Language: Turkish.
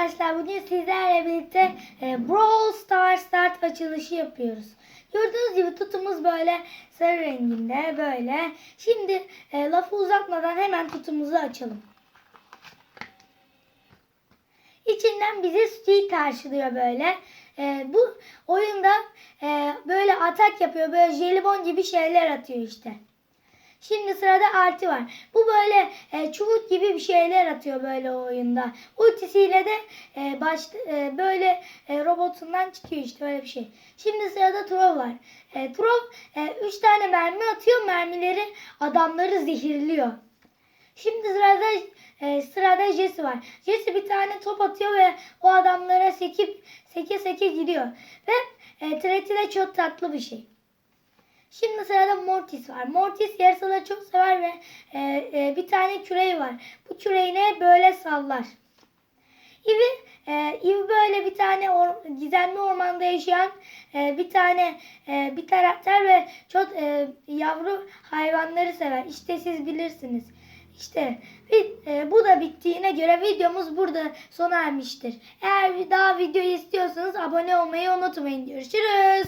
arkadaşlar bugün sizlerle birlikte e, Brawl Stars start açılışı yapıyoruz. Gördüğünüz gibi tutumuz böyle sarı renginde böyle. Şimdi e, lafı uzatmadan hemen tutumuzu açalım. İçinden bize Steve karşılıyor böyle. E, bu oyunda e, böyle atak yapıyor. Böyle jelibon gibi şeyler atıyor işte. Şimdi sırada Arti var. Bu böyle e, çubuk gibi bir şeyler atıyor böyle o oyunda. Ultisiyle de e, baş, e, böyle e, robotundan çıkıyor işte öyle bir şey. Şimdi sırada Trov var. E, Trov 3 tane mermi atıyor. Mermileri adamları zehirliyor. Şimdi sırada e, sırada Jesse var. Jesse bir tane top atıyor ve o adamlara sekip seke seke gidiyor. Ve e, Tret'i de çok tatlı bir şey. Şimdi sırada Mortis var. Mortis yarasaları çok sever ve e, e, bir tane küreği var. Bu küreğine böyle sallar. Ivy, e, Ivy böyle bir tane or- gizemli ormanda yaşayan e, bir tane e, bir karakter ve çok e, yavru hayvanları sever. İşte siz bilirsiniz. İşte e, bu da bittiğine göre videomuz burada sona ermiştir. Eğer daha video istiyorsanız abone olmayı unutmayın. Görüşürüz.